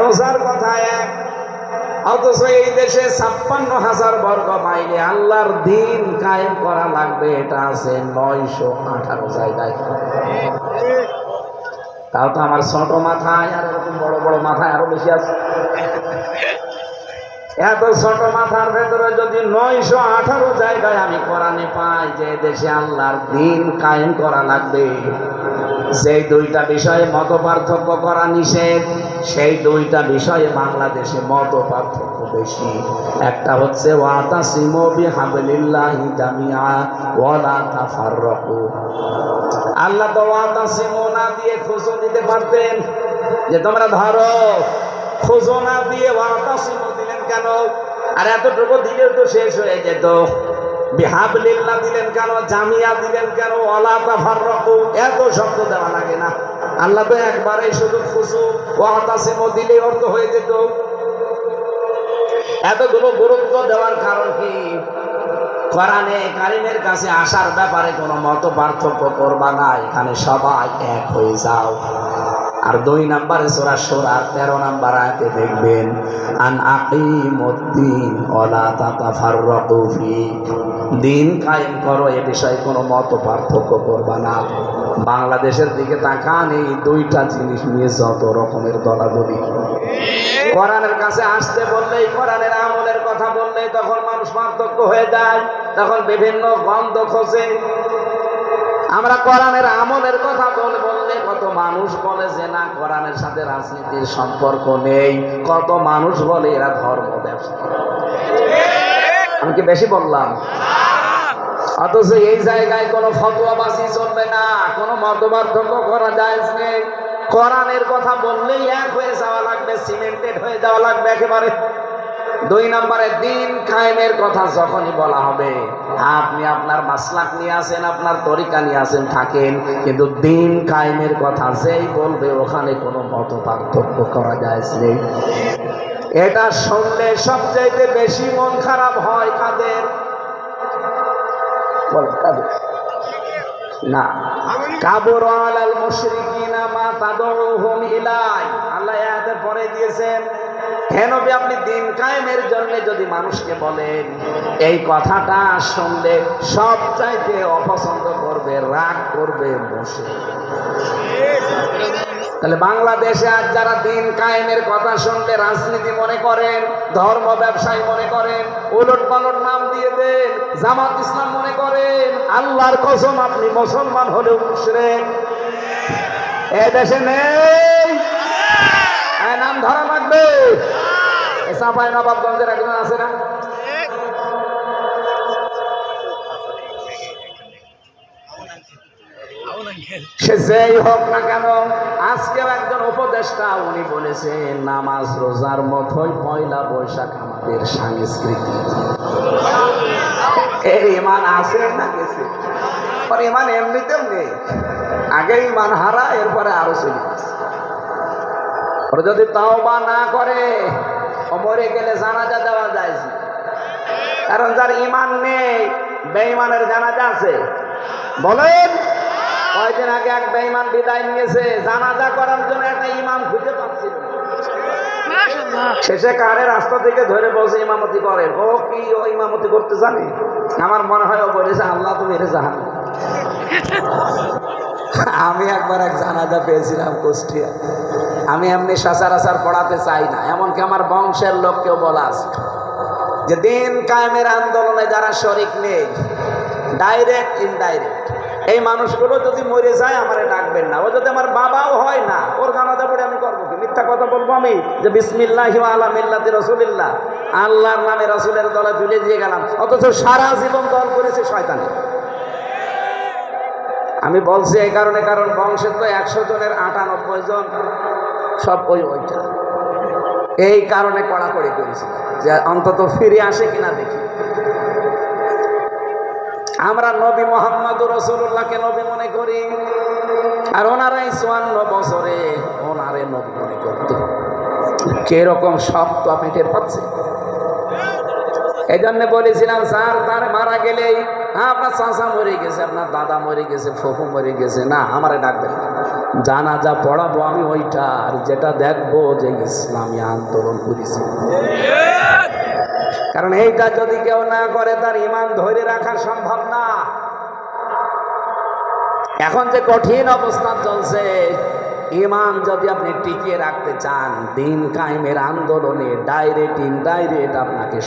রোজার কথা এক, অথচ এই দেশে ছাপ্পান্ন হাজার বর্গ মাইলে আল্লাহর দিন কায়েম করা লাগবে, এটা আছে নয়শো আঠারো জায়গায়। তাও তো আমার ছোট মাথায় আর এরকম বড় বড় মাথায় আরও বেশি আছে। এত ছোট মাথার ভেতরে যদি নয়শো আঠারো জায়গায় আমি কোরআনে পাই যে দেশে আল্লাহর দিন কায়েম করা লাগবে সেই দুইটা বিষয়ে মত পার্থক্য করা নিষেধ, সেই দুইটা বিষয়ে বাংলাদেশে মত পার্থক্য বেশি। একটা হচ্ছে ওয়াতা সিমবি হাবলিল্লাহি জামিয়া ওয়ালা তাফাররাকু। আল্লাহ তো ওয়াতা সিমো না দিয়ে খুশো দিতে পারতেন। যে তোমরা ধরো খুশো না দিয়ে ওয়াতা সিমো দিলেন কেন? আর এতটুকু দিলেও তো শেষ হয়ে যেত। দিলেন কেন? জামিয়া দিলেন কেন? তাফাররাকু। এত শব্দ দেওয়া লাগে না। আল্লাহ তো একবারে শুধু খুশু। অর্থ হয়ে যেত। এতগুলো গুরুত্ব দেওয়ার কারণ কি? কোরআনে কারিমের কাছে আসার ব্যাপারে কোনো মত পার্থক্য করবা না। এখানে সবাই এক হয়ে যাও। আর দুই নাম্বারে সোরা সোরার তেরো নাম্বার আয়তে দেখবেন, আন আকিমুদ্দিন ফি। দিন কায়েম করো, এ বিষয়ে কোনো মত পার্থক্য করবা না। বাংলাদেশের দিকে তাকান, এই দুইটা জিনিস নিয়ে যত রকমের দলাদলি। কোরআনের কাছে আসতে বললেই, কোরআনের আমলের কথা বললেই তখন মানুষ পার্থক্য হয়ে যায়, তখন বিভিন্ন গন্ধ খোঁজে। আমরা কোরআনের আমলের কথা বলে বললে কত মানুষ বলে যে না, কোরআনের সাথে রাজনীতির সম্পর্ক নেই। কত মানুষ বলে এরা ধর্ম ব্যবসা আমি কি বেশি বললাম? অথচ এই জায়গায় কোনো ফতোয়াবাজি চলবে না, কোনো মতপার্থক্য করা যায় নেই। কোরআনের কথা বললেই এক হয়ে যাওয়া লাগবে, সিমেন্টেড হয়ে যাওয়া লাগবে একেবারে। দুই নম্বরে, দিন কায়েমের কথা যখনই বলা হবে, আপনি আপনার মাসলাক নিয়ে আসেন, আপনার তরিকা নিয়ে আসেন, থাকেন। কিন্তু দিন কায়েমের কথা যেই বলবে, ওখানে কোনো মত পার্থক্য করা যায় এটা শুনলে সবচাইতে বেশি মন খারাপ হয় কাদের? না। কাবর আলাল মুশরিকিনা মা তাদউহুম ইলাই। আল্লাহ আয়াতের পরে দিয়েছেন আপনি দিন কায়েমের জন্য যদি মানুষকে বলেন, এই কথাটা শুনলে অপছন্দ করবে, রাগ করবে মুশরিক। তাহলে বাংলাদেশে আজ যারা দিন কায়েমের কথা শুনলে রাজনীতি মনে করেন, ধর্ম ব্যবসায়ী মনে করেন উলট পালট নাম দিয়ে দেন, জামাত ইসলাম মনে করেন, আল্লাহর কসম আপনি মুসলমান হলেও মুশরিক। এ দেশে নেই। নাম ধরা চাপাই নবাবগঞ্জের একজন আছে না? সে যেই হোক না কেন, আজকের একজন উপদেষ্টা, উনি বলেছেন নামাজ রোজার মতোই পয়লা বৈশাখ আমাদের এর ইমান আছে না গেছে? ইমান নেই। আগে ইমান হারা, এরপরে আরও চলে গেছে। যদি তাওবা না করে মরে গেলে জানাজা দেওয়া যায় কারণ যার ইমান নেই বেঈমানের জানাজা আছে। বলেন কয়েকদিন আগে এক বেঈমান বিদায় নিয়েছে জানাজা করার জন্য একটা ইমাম খুঁজে পাচ্ছিল না। শেষে কারে রাস্তা থেকে ধরে বসে ইমামতি করে ও কি ও ইমামতি করতে জানে? আমার মনে হয় ও বলেছে আল্লাহ তুমি এটা জাহান আমি একবার এক জানাজা পেয়েছিলাম কুষ্টিয়া। আমি এমনি সচরাচর পড়াতে চাই না, এমনকি আমার বংশের লোককেও বলা আছে। যে দিন কায়েমের আন্দোলনে যারা শরিক নেই ডাইরেক্ট ইনডাইরেক্ট এই মানুষগুলো যদি মরে যায়, আমারে ডাকবেন না। ও যদি আমার বাবাও হয় না, ওর গানাদা পড়ে আমি করব কি? মিথ্যা কথা বলব আমি? যে বিসমিল্লাহ আলা মিল্লাতি রসুলিল্লাহ, আল্লাহর নামে রসুলের দলে তুলে দিয়ে গেলাম, অথচ সারা জীবন দল করেছে শয়তানে। আমি বলছি এই কারণে, কারণ বংশের তো একশো জনের আটানব্বই জন সব ওই ওইটা। এই কারণে কড়াকড়ি করেছি। যে অন্তত ফিরে আসে কিনা দেখি। আমরা নবী মোহাম্মদ রসুল্লাহকে নবী মনে করি। আর ওনারাই চুয়ান্ন বছরে ওনারে নবী মনে করত। কীরকম শক্ত আপনি টের পাচ্ছেন এই জন্য বলেছিলাম, স্যার, তার মারা গেলেই হ্যাঁ আপনার চাষা মরে গেছে, আপনার দাদা মরে গেছে, ফুফু মরে গেছে। না, আমারে ডাকবেন জানাজা পড়াবো আমি ওইটা, আর যেটা দেখব যে ইসলামী আন্দোলন করেছে। কারণ এইটা যদি কেউ না করে, তার ইমান ধরে রাখা সম্ভব না। এখন যে কঠিন অবস্থান চলছে, ইমান যদি আপনি টিকিয়ে রাখতে চান, দিন কায়েমের আন্দোলনে ডাইরেক্ট, ইনডাইরেক্ট আপনাকে